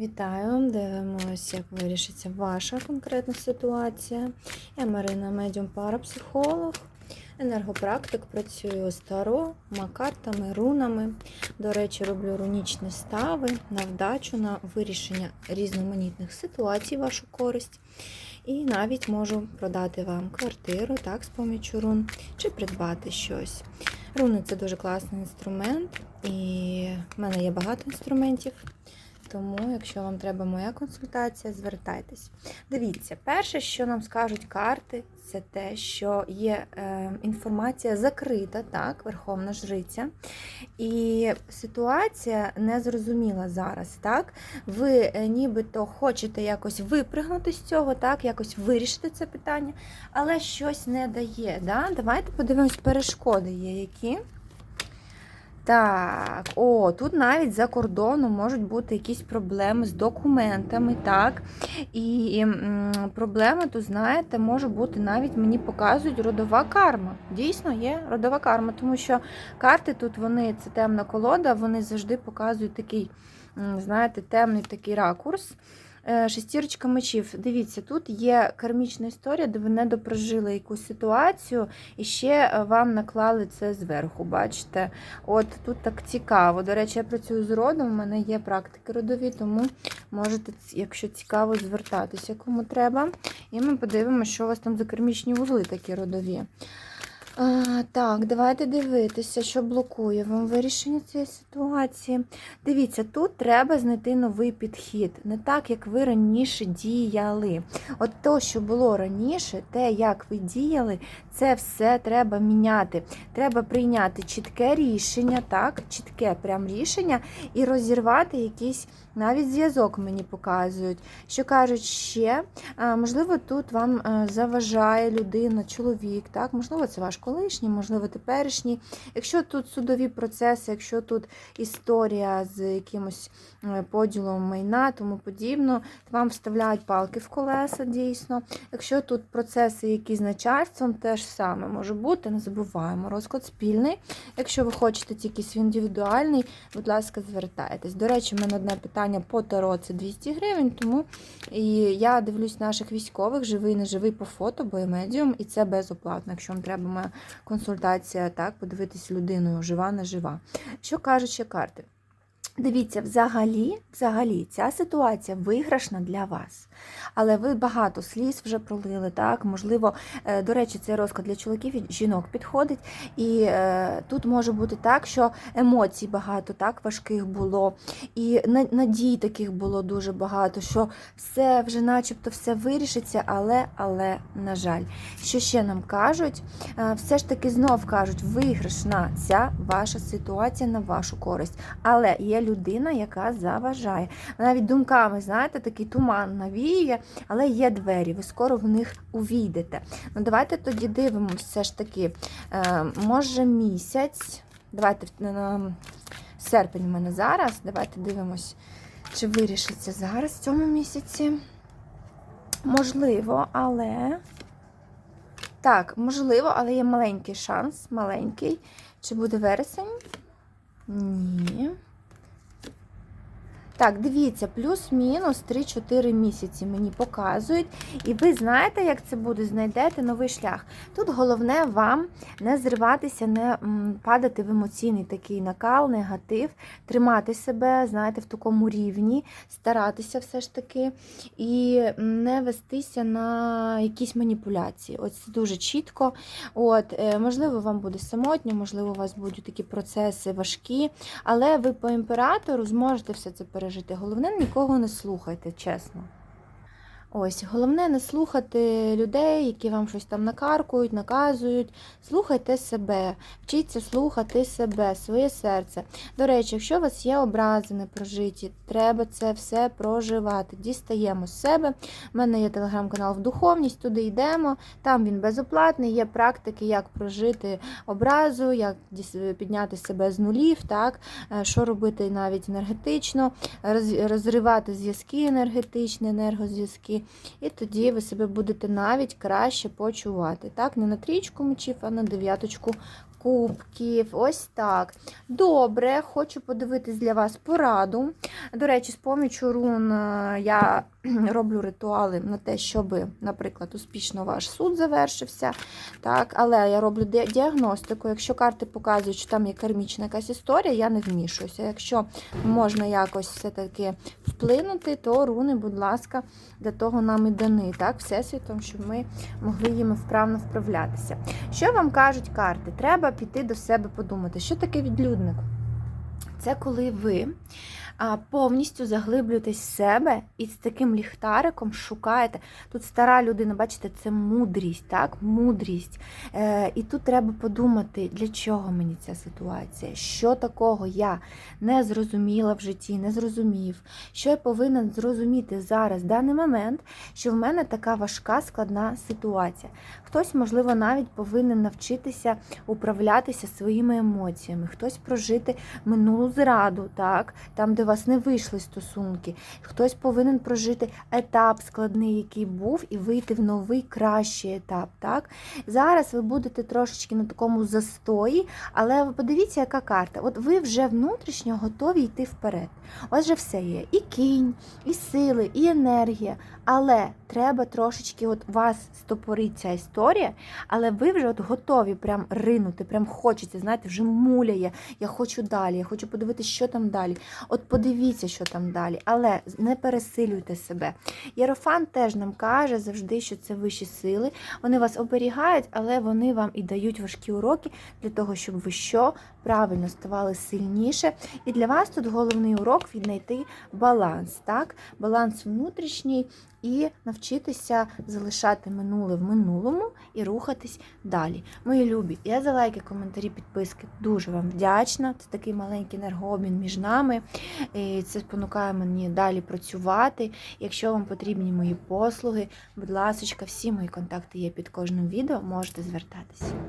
Вітаю! Дивимося, як вирішиться ваша конкретна ситуація. Я Марина Медіум парапсихолог, енергопрактик, працюю з таро, макартами, рунами. До речі, роблю рунічні стави на вдачу, на вирішення різноманітних ситуацій вашу користь. І навіть можу продати вам квартиру, так, з помічю рун, чи придбати щось. Руни це дуже класний інструмент, і в мене є багато інструментів. Тому, якщо вам треба моя консультація, звертайтесь. Дивіться, перше, що нам скажуть карти, це те, що є е, інформація закрита, так, Верховна Жриця. І ситуація незрозуміла зараз. так. Ви е, нібито хочете якось випригнути з цього, так, якось вирішити це питання, але щось не дає. Да? Давайте подивимось, перешкоди є які. Так, о, тут навіть за кордоном можуть бути якісь проблеми з документами, так. І м, проблема, тут, знаєте, може бути навіть мені показують родова карма. Дійсно, є родова карма, тому що карти тут вони, це темна колода, вони завжди показують такий, знаєте, темний такий ракурс. Е, Шестірочка мечів. Дивіться, тут є кармічна історія, де ви не допрожили якусь ситуацію, і ще е, вам наклали це зверху. Бачите? От тут так цікаво. До речі, я працюю з родом, у мене є практики родові, тому можете, якщо цікаво, звертатися кому треба. І ми подивимося, що у вас там за кармічні вузли такі родові. А, Так, давайте дивитися, що блокує вам вирішення цієї ситуації. Дивіться, тут треба знайти новий підхід, не так, як ви раніше діяли. От то, що було раніше, те, як ви діяли, це все треба міняти. Треба прийняти чітке рішення, так, чітке прям рішення і розірвати якийсь навіть зв'язок мені показують. Що кажуть ще, можливо, тут вам е, заважає людина, чоловік, так, можливо, це ваш колишній, можливо, теперішній. Якщо тут судові процеси, якщо тут історія з якимось е, поділом майна, тому подібно, то вам вставляють палки в колеса, дійсно. Якщо тут процеси, які з начальством, теж саме може бути, не забуваємо. Розклад спільний. Якщо ви хочете тільки свій індивідуальний, будь ласка, звертайтесь. До речі, в мене одне питання по таро це 200 гривень, тому і я дивлюсь наших військових, живий, не живий по фото, бо я медіум, і це безоплатно. Якщо вам треба моя консультація, так, подивитись людиною, жива, не жива. Що кажуть ще карти? Дивіться, взагалі, взагалі, ця ситуація виграшна для вас. Але ви багато сліз вже пролили, так? Можливо, е, до речі, цей розклад для чоловіків і жінок підходить. І е, тут може бути так, що емоцій багато, так, важких було, і надій таких було дуже багато, що все вже начебто все вирішиться, але, але, на жаль, що ще нам кажуть, е, все ж таки знов кажуть, виграшна ця ваша ситуація на вашу користь. Але є людина, яка заважає. Навіть думками, знаєте, такий туман навіює, але є двері, ви скоро в них увійдете. Ну, Давайте тоді дивимося, все ж таки, е, може місяць. Давайте на серпень у мене зараз. Давайте дивимось, чи вирішиться зараз в цьому місяці. Можливо, але. Так, можливо, але є маленький шанс, маленький. Чи буде вересень? Ні. Так, дивіться, плюс-мінус 3-4 місяці мені показують. І ви знаєте, як це буде, знайдете новий шлях. Тут головне вам не зриватися, не падати в емоційний такий накал, негатив, тримати себе, знаєте, в такому рівні, старатися все ж таки, і не вестися на якісь маніпуляції. Ось це дуже чітко. От, е, Можливо, вам буде самотньо, можливо, у вас будуть такі процеси важкі, але ви по імператору зможете все це пережити пережити. Головне, нікого не слухайте, чесно. Ось, головне не слухати людей, які вам щось там накаркують, наказують. Слухайте себе, вчіться слухати себе, своє серце. До речі, якщо у вас є образи непрожиті, треба це все проживати. Дістаємо з себе. У мене є телеграм-канал в духовність, туди йдемо. Там він безоплатний, є практики, як прожити образу, як підняти себе з нулів, так, е, що робити навіть енергетично, розривати зв'язки енергетичні, енергозв'язки. І тоді ви себе будете навіть краще почувати. Так, не на трічку мечів, а на дев'яточку кубків, ось так. Добре, хочу подивитись для вас пораду. До речі, з помічю рун е, я роблю ритуали на те, щоб, наприклад, успішно ваш суд завершився. Так, Але я роблю діагностику. Якщо карти показують, що там є кармічна якась історія, я не вмішуюся. Якщо можна якось все-таки вплинути, то руни, будь ласка, для того нам і дані, так, всесвітом, щоб ми могли їм вправно вправлятися. Що вам кажуть карти? Треба піти до себе подумати, що таке відлюдник? Це коли ви повністю заглиблюєтесь в себе і з таким ліхтариком шукаєте. Тут стара людина, бачите, це мудрість, так? Мудрість. Е, і тут треба подумати, для чого мені ця ситуація, що такого я не зрозуміла в житті, не зрозумів, що я повинен зрозуміти зараз, в даний момент, що в мене така важка складна ситуація. Хтось, можливо, навіть повинен навчитися управлятися своїми емоціями, хтось прожити минулу зраду, так, там, де вас не вийшли стосунки. Хтось повинен прожити етап складний, який був, і вийти в новий кращий етап. Так? Зараз ви будете трошечки на такому застої, але подивіться, яка карта. От ви вже внутрішньо готові йти вперед. У вас вже все є: і кінь, і сили, і енергія. Але треба трошечки от вас стопорить ця історія, але ви вже от готові прям ринути, прям хочеться, знаєте, вже муляє. Я хочу далі, я хочу подивитися, що там далі. От подивіться, що там далі, але не пересилюйте себе. Єрофан теж нам каже завжди, що це вищі сили. Вони вас оберігають, але вони вам і дають важкі уроки для того, щоб ви що правильно ставали сильніше. І для вас тут головний урок віднайти баланс, так? Баланс внутрішній і навчитися залишати минуле в минулому і рухатись далі. Мої любі, я за лайки, коментарі, підписки дуже вам вдячна. Це такий маленький енергообмін між нами. І це спонукає мені далі працювати. Якщо вам потрібні мої послуги, будь ласка, всі мої контакти є під кожним відео, можете звертатися.